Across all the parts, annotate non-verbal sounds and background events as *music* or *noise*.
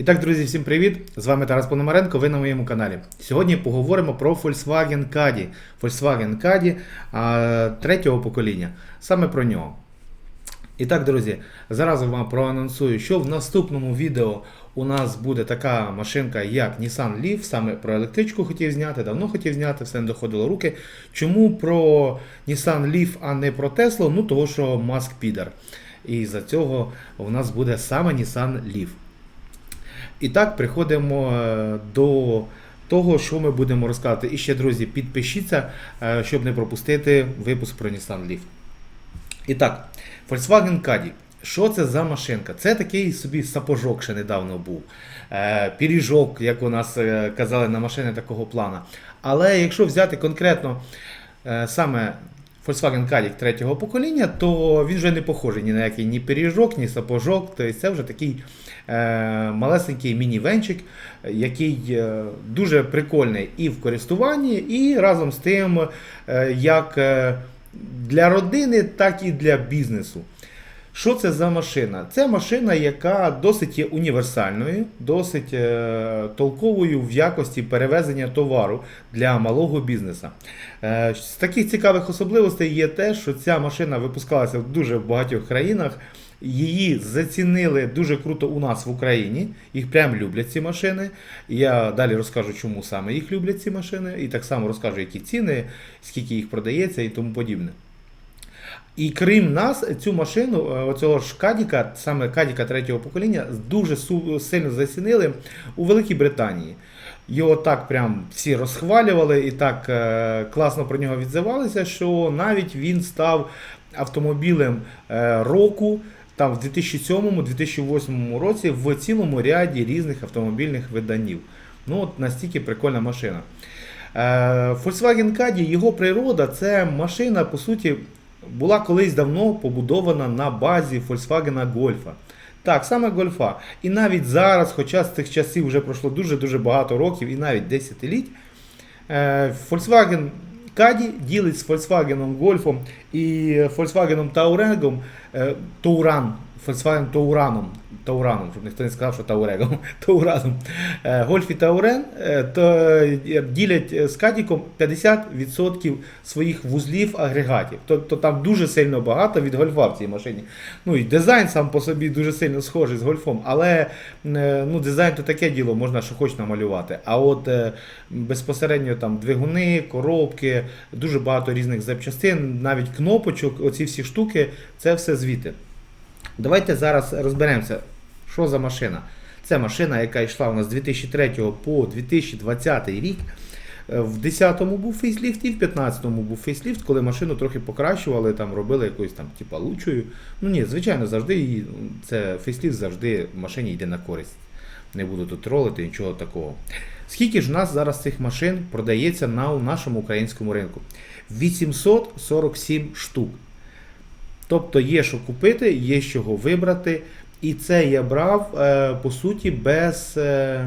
І так, друзі, всім привіт! З вами Тарас Пономаренко, ви на моєму каналі. Сьогодні поговоримо про Volkswagen Caddy. Volkswagen Caddy третього покоління. Саме про нього. І так, друзі, зараз вам проанонсую, що в наступному відео у нас буде така машинка, як Nissan Leaf. Саме про електричку хотів зняти, давно хотів зняти, все не доходило руки. Чому про Nissan Leaf, а не про Tesla? Ну, того, що Маск підар. І за цього у нас буде саме Nissan Leaf. І так, приходимо е, до того, що ми будемо розказувати. І ще, друзі, підпишіться, е, щоб не пропустити випуск про Nissan Leaf. І так, Volkswagen Caddy. Що це за машинка? Це такий собі сапожок ще недавно був. Е, піріжок, як у нас казали на машини такого плана. Але якщо взяти конкретно саме Volkswagen Caddy третього покоління, то він вже не похожий ні на який ні пиріжок, ні сапожок. Тобто це вже такий е, малесенький міні-венчик, який е, дуже прикольний і в користуванні, і разом з тим, е, як е, для родини, так і для бізнесу. Що це за машина? Це машина, яка досить є універсальною, досить е, толковою в якості перевезення товару для малого бізнесу. Е, з таких цікавих особливостей є те, що ця машина випускалася в дуже багатьох країнах. Її зацінили дуже круто у нас в Україні. Їх прям люблять ці машини. Я далі розкажу, чому саме їх люблять ці машини, і так само розкажу, які ціни, скільки їх продається і тому подібне. І крім нас, цю машину, е, оцього ж Кадіка, саме Кадіка третього покоління, дуже сильно зацінили у Великій Британії. Його так прям всі розхвалювали і так е, класно про нього відзивалися, що навіть він став автомобілем е, року там в 2007-2008 році в цілому ряді різних автомобільних виданів. Ну от настільки прикольна машина. Volkswagen Caddy, його природа це машина, по суті, була колись давно побудована на базі Volkswagen Golf. Так, саме Гольфа. І навіть зараз, хоча з цих часів вже пройшло дуже-дуже багато років і навіть десятиліть, е, Volkswagen Caddy ділить з Volkswagen Golf і Volkswagen Touareg, е, Touran, Volkswagen Touran, Таураном, щоб ніхто не сказав, що Таурегом, *laughs* Таураном. Гольф і Таурен е, то е, ділять з Кадіком 50% своїх вузлів агрегатів. Тобто там дуже сильно багато від гольфа в цій машині. Ну і дизайн сам по собі дуже сильно схожий з гольфом, але ну, дизайн то таке діло, можна що хоч намалювати. А от безпосередньо там двигуни, коробки, дуже багато різних запчастин, навіть кнопочок, оці всі штуки, це все звідти. Давайте зараз розберемося, що за машина. Це машина, яка йшла у нас з 2003 по 2020 рік. Е, В 10-му був фейсліфт і в 15-му був фейсліфт, коли машину трохи покращували, там робили якоюсь там, типа, лучшою. Ну ні, звичайно, завжди її- це фейсліфт завжди в машині йде на користь. Не буду тут тролити, нічого такого. Скільки ж у нас зараз цих машин продається на нашому українському ринку? 847 штук. Тобто є що купити, є з чого вибрати. І це я брав, е, по суті, без е,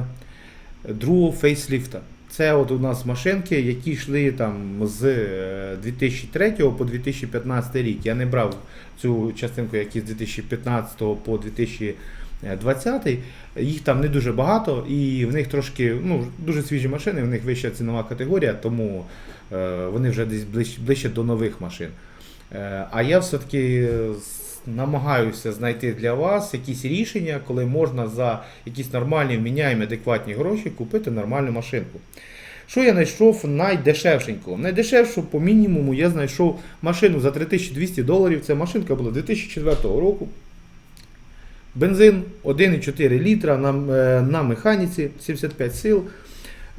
другого фейсліфта. Це от у нас машинки, які йшли там з е, 2003 по 2015 рік. Я не брав цю частинку, які з 2015 по 2020. Їх там не дуже багато, і в них трошки ну, дуже свіжі машини, в них вища цінова категорія, тому е, вони вже десь ближче, ближче до нових машин. Е, А я все-таки намагаюся знайти для вас якісь рішення, коли можна за якісь нормальні, вміняємі, адекватні гроші купити нормальну машинку. Що я знайшов найдешевшенького? Найдешевшу по мінімуму я знайшов машину за 3200 доларів. Це машинка була 2004 року. Бензин 1,4 літра на, е, на механіці 75 сил.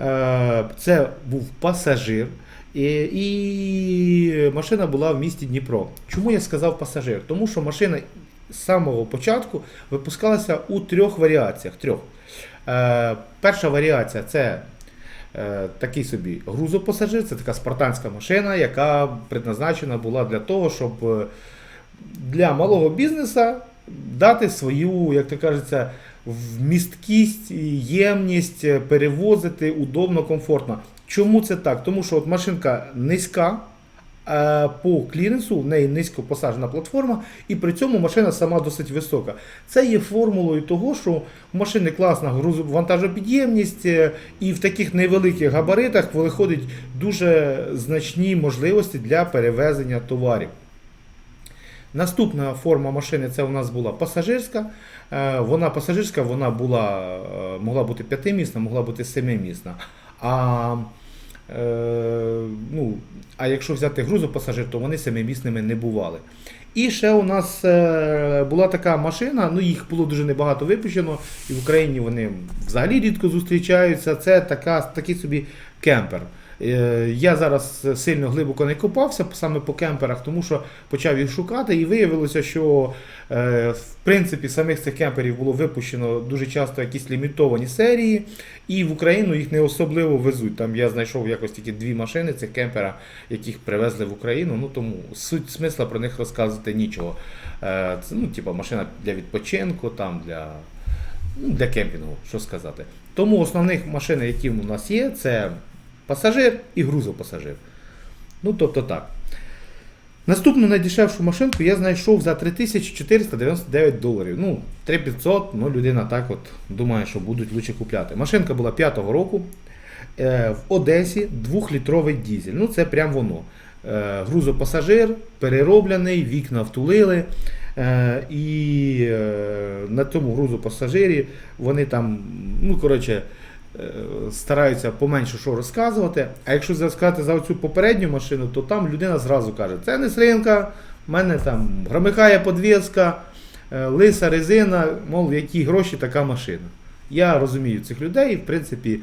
Е, Це був пасажир. І, і машина була в місті Дніпро. Чому я сказав пасажир? Тому що машина з самого початку випускалася у трьох варіаціях. Трьох. Е, перша варіація це е, такий собі грузопасажир, це така спартанська машина, яка предназначена була для того, щоб е, для малого бізнесу дати свою, як то кажеться, вмісткість, ємність, е, перевозити удобно, комфортно. Чому це так? Тому що от машинка низька, е, по кліренсу, в неї низько посаджена платформа, і при цьому машина сама досить висока. Це є формулою того, що у машини класна вантажопідємність, е, і в таких невеликих габаритах виходить дуже значні можливості для перевезення товарів. Наступна форма машини це у нас була пасажирська. Е, Вона пасажирська, вона була, могла бути п'ятимісна, могла бути семимісна. А, ну, а якщо взяти грузопасажир, то вони семимісними не бували. І ще у нас е, була така машина, ну їх було дуже небагато випущено, і в Україні вони взагалі рідко зустрічаються. Це така, такий собі кемпер. Е, Я зараз сильно глибоко не копався саме по кемперах, тому що почав їх шукати, і виявилося, що е, в принципі самих цих кемперів було випущено дуже часто якісь лімітовані серії, і в Україну їх не особливо везуть. Там я знайшов якось тільки дві машини цих кемпера, яких привезли в Україну. Ну тому суть смисла про них розказувати нічого. Е, Це ну, типу, машина для відпочинку, там для, ну, для кемпінгу, що сказати. Тому основних машин, які у нас є, це пасажир і грузопасажир. Ну, тобто так. Наступну найдешевшу машинку я знайшов за 3499 доларів. Ну, 3500, ну людина так от думає, що будуть лучше купляти. Машинка була 5-го року. Е, в Одесі 2-літровий дізель. Ну, це прям воно. Е, грузопасажир, перероблений, вікна втулили. Е, і на тому грузопасажирі вони там, ну, коротше, стараються поменше що розказувати. А якщо сказати за цю попередню машину, то там людина зразу каже, це не сринка, в мене там громихає подвіска, е, лиса резина, мов, які гроші така машина. Я розумію цих людей, в принципі,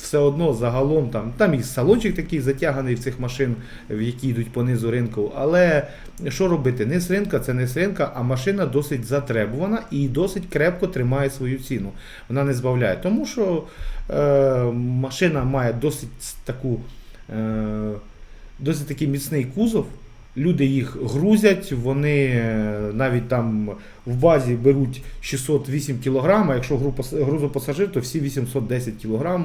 все одно загалом там, там і салончик такий затяганий в цих машин, в які йдуть по низу ринку. Але що робити? Не з ринка, це не з ринка, а машина досить затребувана і досить крепко тримає свою ціну. Вона не збавляє. Тому що е, машина має досить таку. Е, Досить такий міцний кузов. Люди їх грузять, вони е, навіть там в базі беруть 608 кг, а якщо грузопасажир, то всі 810 кг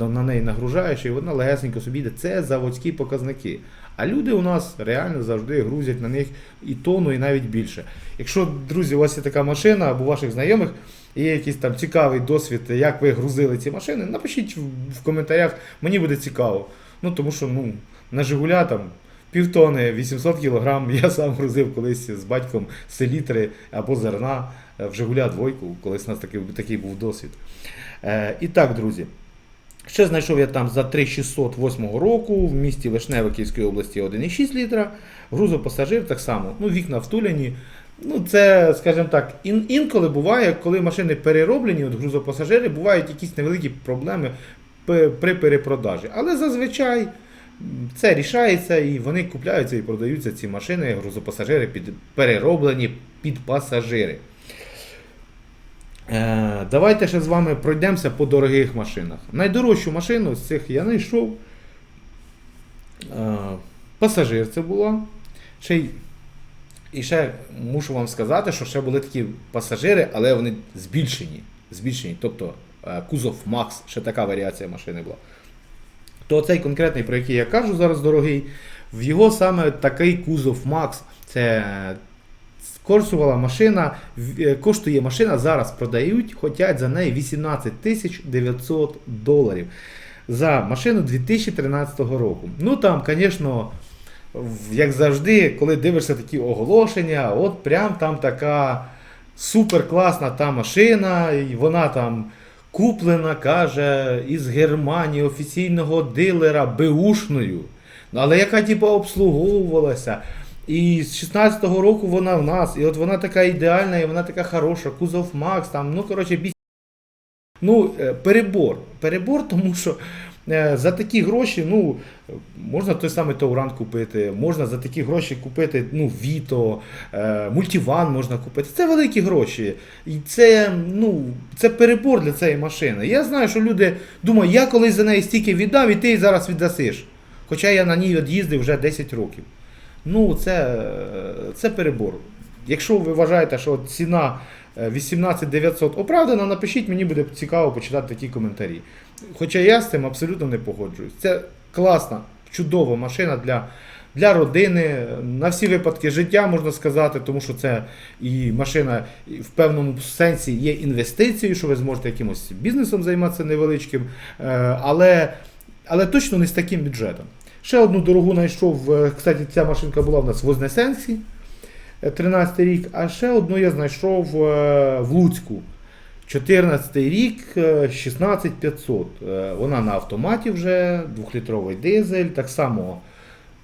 на неї нагружаєш, і вона легесенько собі йде. Це заводські показники. А люди у нас реально завжди грузять на них і тонну, і навіть більше. Якщо, друзі, у вас є така машина або ваших знайомих, є якийсь там цікавий досвід, як ви грузили ці машини, напишіть в коментарях, мені буде цікаво. Ну тому що ну, на Жигуля там півтони, 800 кг *laughs* я сам грузив колись з батьком селітри або зерна е, в Жигуля двойку, колись у нас такий, такий був досвід. Е, і так, друзі. Ще знайшов я там за 3608 року в місті Вишневе Київської області 1,6 літра. Грузопасажир так само. Ну, вікна втуляні. Ну, це, скажімо так, ін- інколи буває, коли машини перероблені, от грузопасажири, бувають якісь невеликі проблеми при перепродажі. Але зазвичай це рішається і вони купляються і продаються ці машини, грузопасажири під перероблені під пасажири. Е, давайте ще з вами пройдемося по дорогих машинах. Найдорожчу машину з цих я знайшов. Е, пасажир це була. Ще й, і ще мушу вам сказати, що ще були такі пасажири, але вони збільшені. збільшені. Тобто е, кузов Макс, ще така варіація машини була. То цей конкретний, про який я кажу зараз дорогий, в його саме такий кузов Макс. Це коштувала машина, е, коштує машина зараз продають, хотять за неї 18 тисяч 900 доларів за машину 2013 року. Ну там, звісно, як завжди, коли дивишся такі оголошення, от прям там така супер класна та машина, і вона там куплена, каже, із Германії офіційного дилера Беушною. Ну, але яка типу обслуговувалася. І з 16-го року вона в нас, і от вона така ідеальна, і вона така хороша, кузов Макс, там, ну коротше. Ну, е, перебор. Перебор, *laughs* тому що е, за такі гроші, ну, можна той самий Тауран купити, можна за такі гроші купити ну, Віто, е, мультиван можна купити. Це великі гроші. І це, ну, це перебор для цієї машини. Я знаю, що люди думають, я колись за неї стільки віддав, і ти її зараз віддасиш. Хоча я на ній від'їздив вже 10 років. Ну, це, це перебор. Якщо ви вважаєте, що ціна е, 18 900 оправдана, напишіть, мені буде цікаво почитати такі коментарі. Хоча я з цим абсолютно не погоджуюсь. Це класна, чудова машина для для родини, на всі випадки життя, можна сказати, тому що це і машина в певному сенсі є інвестицією, що ви зможете якимось бізнесом займатися невеличким, е, але, але точно не з таким бюджетом. Ще одну дорогу знайшов. е, Кстати, ця машинка була в нас в Вознесенській, е, 13 рік, а ще одну я знайшов е, в Луцьку. 14 рік, е, 16500. Е, Вона на автоматі вже, 2-літровий дизель, так само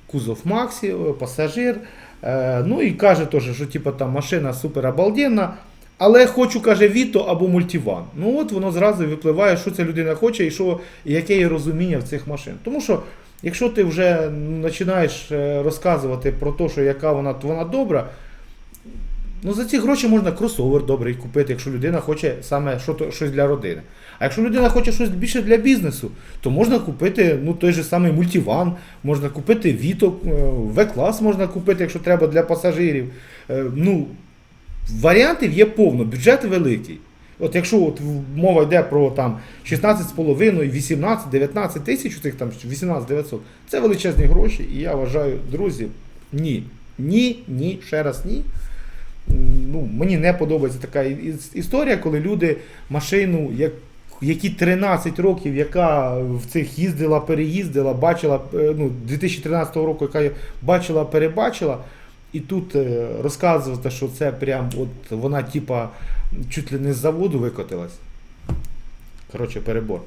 кузов Максі, е, пасажир. Е, Ну і каже теж, що типу, там машина супер обалденна. Але хочу, каже, Віто або мультиван. Ну от воно зразу випливає, що ця людина хоче і що, яке є розуміння в цих машин. Тому що, якщо ти вже починаєш е, розказувати про те, що яка вона, то вона добра, ну за ці гроші можна кросовер добрий купити, якщо людина хоче саме щось для родини. А якщо людина хоче щось більше для бізнесу, то можна купити ну, той же самий мультиван, можна купити Віто, В-клас можна купити, якщо треба для пасажирів. Е, Ну, варіантів є повно, бюджет великий. От якщо от мова йде про там 16,5, 18, 19 тисяч, цих там 18 900, це величезні гроші, і я вважаю, друзі, ні. Ні, ні, ще раз ні. Ну, мені не подобається така історія, коли люди машину, як, які 13 років, яка в цих їздила, переїздила, бачила, е, ну, 2013 року, яка бачила, перебачила, і тут е, розказувати, що це прям от вона типа чуть ли не з заводу викотилась. Коротше, перебор.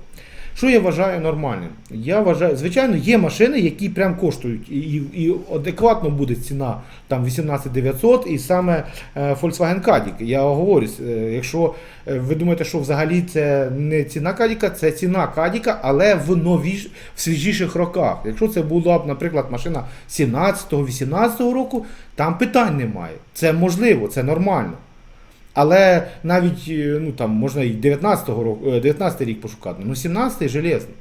Що я вважаю нормальним? Я вважаю, звичайно, є машини, які прям коштують, і, і, адекватно буде ціна там 18 900 і саме е, Volkswagen Caddy. Я говорю, е, якщо е, ви думаєте, що взагалі це не ціна Кадіка, це ціна Кадіка, але в новіш, в свіжіших роках. Якщо це була б, наприклад, машина 17-18 року, там питань немає. Це можливо, це нормально. Але навіть е, ну, там, можна і 19-го року, е, 19 рік пошукати, ну 17-й железний.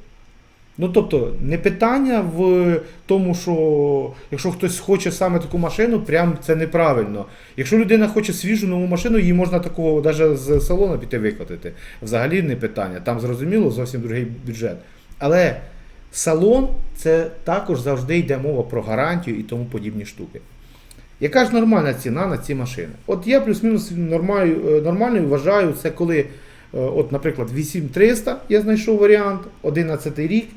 Ну тобто, не питання в тому, що якщо хтось хоче саме таку машину, прям це неправильно. Якщо людина хоче свіжу нову машину, її можна такого навіть з салону піти викотити. Взагалі не питання. Там зрозуміло зовсім другий бюджет. Але салон це також завжди йде мова про гарантію і тому подібні штуки. Яка ж нормальна ціна на ці машини? От я плюс-мінус нормальною, нормальною вважаю, це коли, е, от, наприклад, 8300 я знайшов варіант, 11 рік,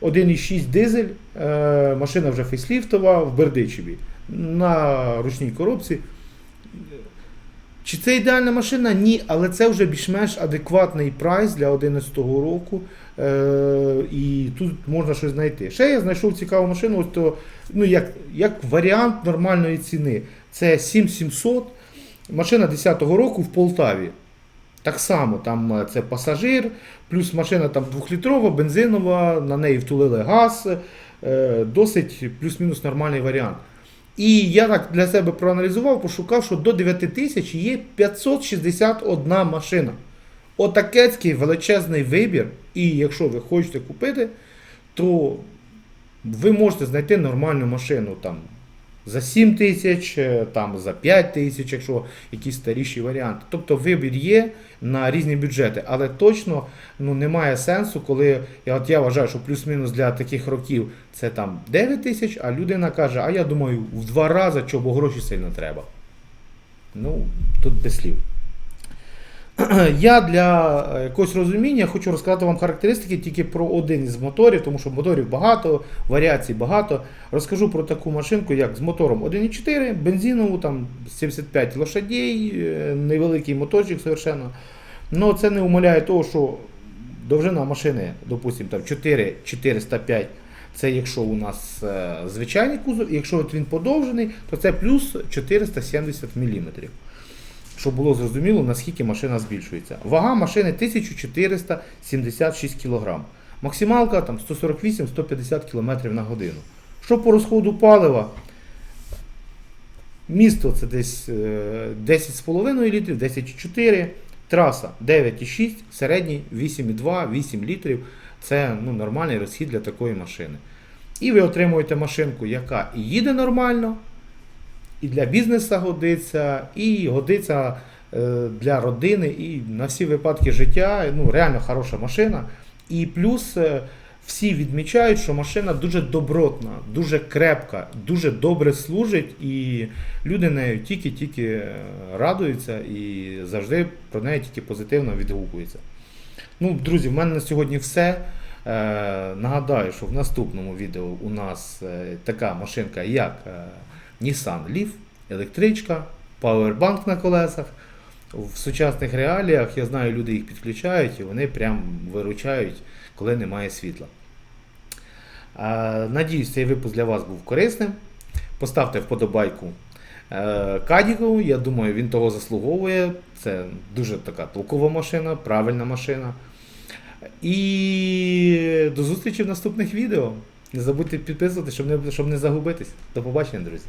1,6 дизель, е, машина вже фейсліфтова в Бердичеві на ручній коробці. Чи це ідеальна машина? Ні, але це вже більш-менш адекватний прайс для 2011 року. Е, і тут можна щось знайти. Ще я знайшов цікаву машину, от, то, ну, як, як варіант нормальної ціни. Це 7700, машина 10-го року в Полтаві. Так само, там е, це пасажир, плюс машина там 2-літрова, бензинова, на неї втулили газ. Е, досить плюс-мінус нормальний варіант. І я так для себе проаналізував, пошукав, що до 9 тисяч є 561 машина. Отакецький величезний вибір. І якщо ви хочете купити, то ви можете знайти нормальну машину там за 7 тисяч, е, там за 5 тисяч, якщо якісь старіші варіанти. Тобто вибір є на різні бюджети, але точно ну, немає сенсу, коли я, от я вважаю, що плюс-мінус для таких років це там 9 тисяч, а людина каже, а я думаю, в два рази, чого гроші сильно треба. Ну, тут без слів. *clears throat* Я для е, якогось розуміння хочу розказати вам характеристики тільки про один із моторів, тому що моторів багато, варіацій багато. Розкажу про таку машинку, як з мотором 1.4, бензинову, там 75 лошадей, е, невеликий моторчик совершенно. Но це не умаляє того, що довжина машини, допустимо, там 4 405 це якщо у нас е, звичайний кузов, якщо от він подовжений, то це плюс 470 мм. Щоб було зрозуміло, наскільки машина збільшується. Вага машини 1476 кг. Максималка там 148-150 км на годину. Що по розходу палива? Місто це десь е, 10,5 літрів, 10,4, траса 9,6, середній 8,2, 8 літрів. Це ну, нормальний розхід для такої машини. І ви отримуєте машинку, яка і їде нормально, і для бізнесу годиться, і годиться е, для родини, і на всі випадки життя. Ну, реально хороша машина. І плюс е, всі відмічають, що машина дуже добротна, дуже крепка, дуже добре служить, і люди нею тільки-тільки е, радуються і завжди про неї тільки позитивно відгукуються. Ну, друзі, в мене на сьогодні все. Нагадаю, що в наступному відео у нас така машинка, як Nissan Leaf, електричка, пауербанк на колесах. В сучасних реаліях я знаю, люди їх підключають і вони прям виручають, коли немає світла. Надіюсь, цей випуск для вас був корисним. Поставте вподобайку е, Кадіку. Я думаю, він того заслуговує. Це дуже така толкова машина, правильна машина. І до зустрічі в наступних відео. Не забудьте підписуватися, щоб не, щоб не загубитись. До побачення, друзі.